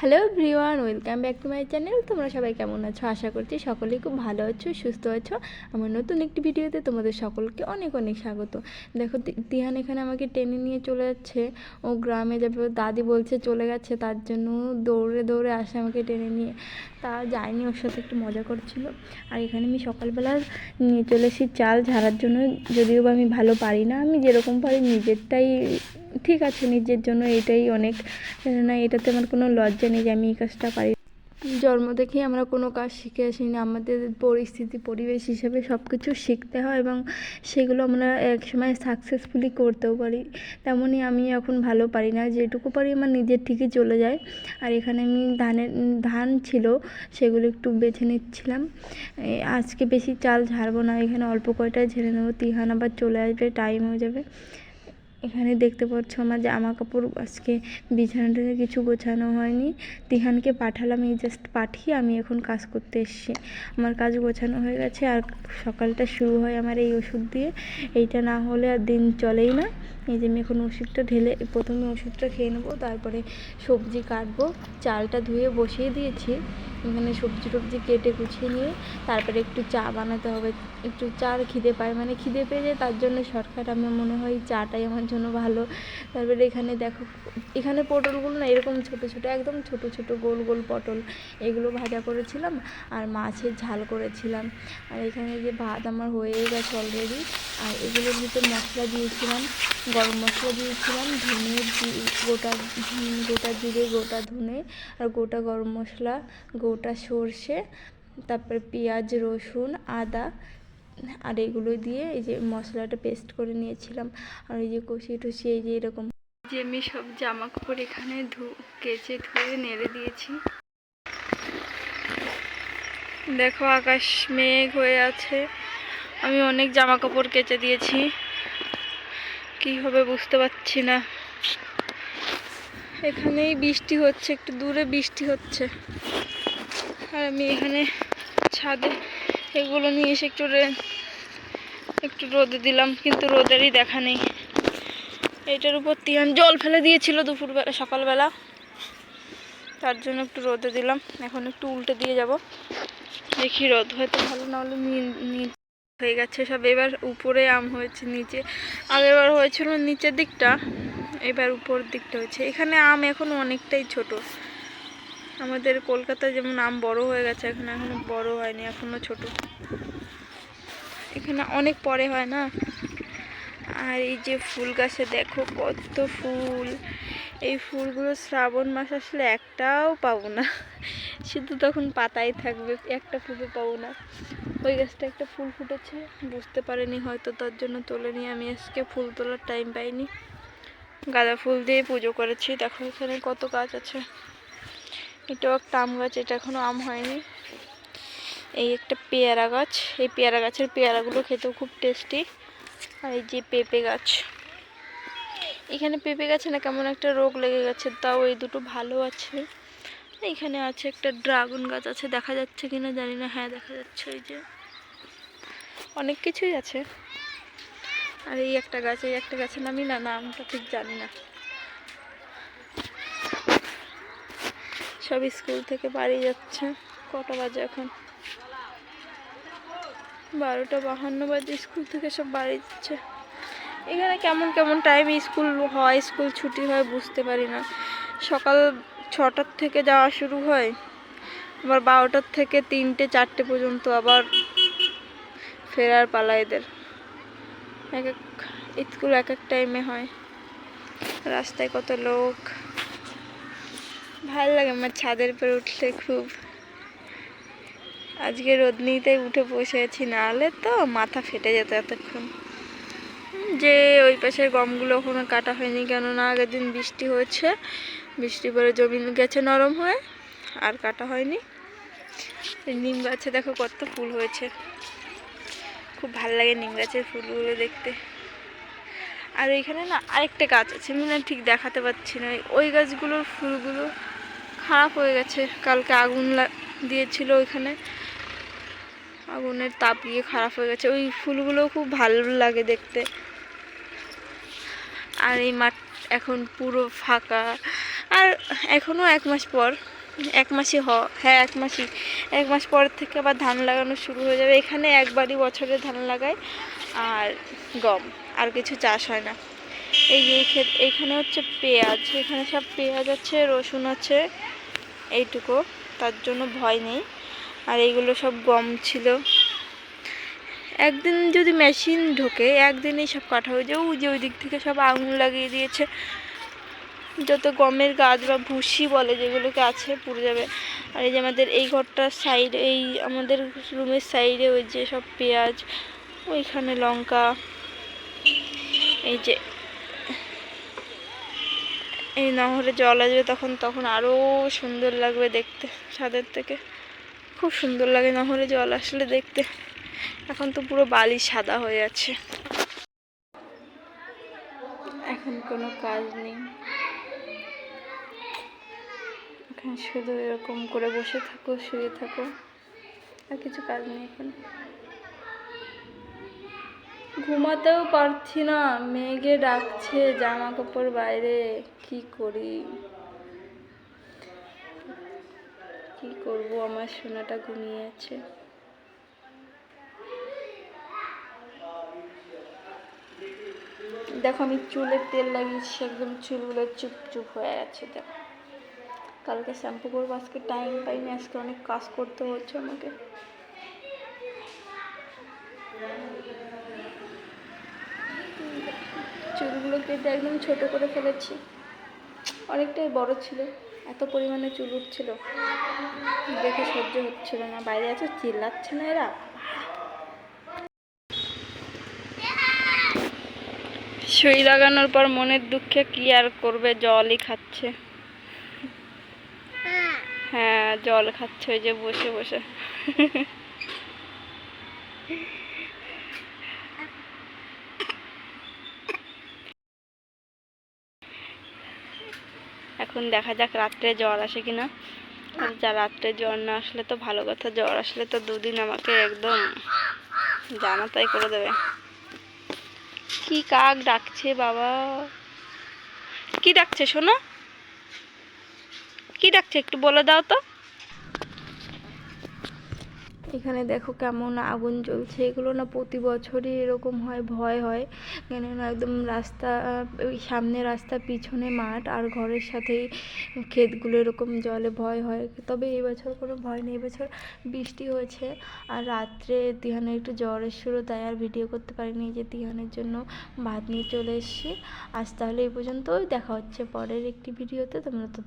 Hello everyone welcome back to my channel তোমরা সবাই কেমন আছো? আশা করছি সকলেই খুব ভালো আছো, সুস্থ আছো। আমার নতুন একটি ভিডিওতে তোমাদের সকলকে অনেক অনেক স্বাগত। দেখো তিহান এখানে আমাকে টেনে নিয়ে চলে যাচ্ছে। ও গ্রামে যাবে দাদি বলছে চলে গেছে, তার জন্য দৌড়ে দৌড়ে আসে আমাকে টেনে নিয়ে। তা যায়নি, ওর সাথে একটু মজা করছিল। আর এখানে আমি সকালবেলা নিয়ে চলে এসেছি চাল ঝাড়ার জন্য। যদিও বা আমি ভালো পারি না, আমি যেরকম পারি নিজেরটাই ঠিক আছে, নিজের জন্য এটাই অনেক, না, এটাতে আমার কোনো লজ্জা নেই যে আমি এই কাজটা পারি। জন্ম থেকেই আমরা কোনো কাজ শিখে আসিনি, আমাদের পরিস্থিতি, পরিবেশ হিসেবে সব কিছু শিখতে হয় এবং সেগুলো আমরা এক সময় সাকসেসফুলি করতেও পারি। তেমনই আমি এখন ভালো পারি না, যেটুকু পারি আমার নিজের ঠিকই চলে যায়। আর এখানে আমি ধানের, ধান ছিল, সেগুলো একটু বেছে নিচ্ছিলাম। আজকে বেশি চাল ঝাড়বো না, এখানে অল্প কয়টাই ঝেড়ে নেব, তিহান আবার চলে আসবে টাইম হয়ে যাবে। এখানে দেখতে পাচ্ছ আমার জামা কাপড়, আজকে বিছানাটা কিছু গোছানো হয়নি। তিহানকে পাঠালাম, এই জাস্ট পাঠিয়ে আমি এখন কাজ করতে এসেছি। আমার কাজ গোছানো হয়ে গেছে, আর সকালটা শুরু হয় আমার এই ওষুধ দিয়ে। এইটা না হলে আর দিন চলেই না। এই যে আমি এখন ওষুধটা ঢেলে, প্রথমে ওষুধটা খেয়ে নেব, তারপরে সবজি কাটবো। চালটা ধুয়ে বসিয়ে দিয়েছি। এখানে সবজি টবজি কেটে গুছিয়ে নিয়ে তারপরে একটু চা বানাতে হবে। একটু চার খিদে পায় মানে খিদে পেয়ে যায় তার জন্য শর্টকাট আমার মনে হয় চাটাই আমার জন্য ভালো। তারপরে এখানে দেখো, এখানে পটলগুলো না এরকম ছোট ছোট, একদম ছোট ছোট গোল গোল পটল, এগুলো ভাজা করেছিলাম আর মাছের ঝাল করেছিলাম। আর এখানে যে ভাত আমার হয়ে গেছে অলরেডি আর এগুলোর ভিতর মশলা দিয়েছিলাম, গরম মশলা দিয়েছিলাম, ধনে গোটা গোটা জিরে, গোটা ধনে আর গোটা গরম মশলা গোটা সর্ষে, তারপরে পেঁয়াজ, রসুন, আদা, আর এগুলো দিয়ে এই যে মশলাটা পেস্ট করে নিয়েছিলাম। আর এই যে কষিয়ে টষিয়ে এই যে এরকম। যে আমি সব জামা কাপড় এখানে ধু, কেচে ধুয়ে নেড়ে দিয়েছি। দেখো আকাশ মেঘ হয়ে আছে। আমি অনেক জামা কাপড় কেচে দিয়েছি। কি হবে বুঝতে পারছি না। এখানেই বৃষ্টি হচ্ছে, একটু দূরে বৃষ্টি হচ্ছে। আর আমি এখানে ছাদে এগুলো নিয়ে এসে একটু একটু রোদে দিলাম, কিন্তু রোদেরই দেখা নেই। এটার উপর তিয়ান জল ফেলে দিয়েছিল দুপুরবেলা, সকালবেলা। তার জন্য একটু রোদে দিলাম, এখন একটু উল্টে দিয়ে যাব। দেখি রোদ হয়তো ভালো না হলে হয়ে গেছে সব। এবার উপরে আম হয়েছে নিচে। আগেরবার হয়েছিল নিচের দিকটা, এবার উপর দিকটা হয়েছে। এখানে আম এখন অনেকটাই ছোট। আমাদের কলকাতায় যেমন আম বড় হয়ে গেছে, এখানে এখনও বড় হয়নি, এখনও ছোট। এখানে অনেক পরে হয় না? আর এই যে ফুল গাছে দেখো কত ফুল। এই ফুলগুলো শ্রাবণ মাস আসলে একটাও পাবো না। শুধু তখন পাতাই থাকবে, একটা ফুলও পাবো না। ওই গাছটা একটা ফুল ফুটেছে, বুঝতে পারিনি হয়তো তার জন্য তোলে তোলেনি আমি আজকে ফুল তোলার টাইম পাইনি। গাঁদা ফুল দিয়ে পুজো করেছি, দেখো এখানে কত গাছ আছে। এটাও একটা আম গাছ, এটা এখনও আম হয়নি। এই একটা পেয়ারা গাছ, এই পেয়ারা গাছের পেয়ারাগুলো খেতেও খুব টেস্টি আর এই যে পেঁপে গাছ। এখানে পেঁপে গাছে না কেমন একটা রোগ লেগে গেছে, তাও এই দুটো ভালো আছে। এখানে আছে একটা ড্রাগন গাছ আছে, দেখা যাচ্ছে কিনা জানি না হ্যাঁ দেখা যাচ্ছে ওই যে। অনেক কিছুই আছে। আর এই একটা গাছ, এই একটা গাছের নামই না, নামটা ঠিক জানি না। সব স্কুল থেকে বাড়ি যাচ্ছে। কটা বাজে এখন? বারোটা বাহান্ন বাজে, স্কুল থেকে সব বাড়ি যাচ্ছে। এখানে কেমন কেমন টাইমে স্কুল হয়, স্কুল ছুটি হয় বুঝতে পারি না। সকাল ছটার থেকে যাওয়া শুরু হয়, আবার বারোটার থেকে তিনটে, চারটে পর্যন্ত আবার ফেরার পালা এদের। এক এক স্কুল এক এক টাইমে হয়। রাস্তায় কত লোক। ভালো লাগে আমার ছাদের উপরে উঠলে খুব। আজকে রোদ রোদনিতেই উঠে বসে আছি। নাহলে তো মাথা ফেটে যেত এতক্ষণ। যে ওই পাশের গমগুলো এখনও কাটা হয়নি, কেননা আগের দিন বৃষ্টি হয়েছে। বৃষ্টি পরে জমি গেছে নরম হয়ে, আর কাটা হয়নি। নিম গাছে দেখো কত ফুল হয়েছে। খুব ভালো লাগে নিম গাছের ফুলগুলো দেখতে। আর এখানে না আরেকটা গাছ আছে, আমি না ঠিক দেখাতে পাচ্ছি না। ওই গাছগুলোর ফুলগুলো খারাপ হয়ে গেছে। কালকে আগুন দিয়েছিল ওইখানে। আগুনের তাপ গিয়ে খারাপ হয়ে গেছে। ওই ফুলগুলো খুব ভালো লাগে দেখতে। আর এই মাঠ এখন পুরো ফাঁকা। আর এখনও এক মাস পর, এক মাসই হ হ্যাঁ এক মাসই। এক মাস পর থেকে আবার ধান লাগানো শুরু হয়ে যাবে। এখানে একবারই বছরে ধান লাগায়। আর গম, আর কিছু চাষ হয় না। এই যে এইখানে হচ্ছে পেঁয়াজ, এখানে সব পেঁয়াজ আছে, রসুন আছে, এইটুকু, তার জন্য ভয় নেই। আর এইগুলো সব গম ছিল। একদিন যদি মেশিন ঢোকে, একদিনেই সব কাটা হয়ে যায়। ওই যে ওই দিক থেকে সব আঙুল লাগিয়ে দিয়েছে। যত গমের গাছ বা ভুসি বলে যেগুলোকে আছে, পুড়ে যাবে। আর এই যে আমাদের এই ঘরটার সাইড, এই আমাদের রুমের সাইডে ওই যে সব পেঁয়াজ, ওইখানে লঙ্কা, এই যে এই নহরে জল আসবে তখন তখন আরও সুন্দর লাগবে দেখতে ছাদের থেকে। খুব সুন্দর লাগে নহরে জল আসলে দেখতে। এখন তো পুরো বালি সাদা হয়ে আছে। এখন কোনো কাজ নেই। এখন শুধু এরকম করে বসে থাকো, শুয়ে থাকো। আর কিছু কাজ নেই এখন। ঘুমাতেও পারছি না। মেঘে ডাকছে জামা কাপড় বাইরে। কি করি? কি করব? আমার সোনাটা ঘুমিয়ে আছে দেখো, আমি চুলে তেল লাগিয়েছি, একদম চুলগুলো চুপ চুপ হয়ে গেছে, দেখো। কালকে শ্যাম্পু করব, আজকে টাইম পাইনি, আজকে অনেক কাজ করতে হচ্ছে আমাকে। চুলগুলো কেটে একদম ছোট করে ফেলেছি। অনেকটাই বড় ছিল, এত পরিমাণে চুল উঠছিল। দেখে সহ্য হচ্ছিল না, বাইরে আছে চিল্লাচ্ছে না এরা। সুই লাগানোর পর মনের দুঃখে কি আর করবে, জলই খাচ্ছে। হ্যাঁ জল খাচ্ছে ওই যে বসে বসে। এখন দেখা যাক রাত্রে জ্বর আসে কিনা। আর যা রাত্রে জ্বর না আসলে তো ভালো কথা, জ্বর আসলে তো দুদিন আমাকে একদম জানা তাই করে দেবে। কি কাক ডাকছে বাবা? কি ডাকছে শোনো? কি ডাকছে একটু বলে দাও তো। এখানে দেখো কেমন আগুন জ্বলছে, এগুলো না প্রতি বছরই এরকম হয়, ভয় হয়। কেননা একদম রাস্তা, ওই সামনে রাস্তা, পিছনে মাঠ আর ঘরের সাথেই ক্ষেতগুলো এরকম জলে ভয় হয়। তবে এই বছর কোনো ভয় নেই এবছর বৃষ্টি হয়েছে আর রাত্রে তিহানের একটু জ্বর এসেছিল, তাই আর ভিডিও করতে পারিনি যে তিহানের জন্য ভাত নিয়ে চলে এসেছি। আজ তাহলে এই পর্যন্তই, দেখা হচ্ছে পরের একটি ভিডিওতে, তোমরা তো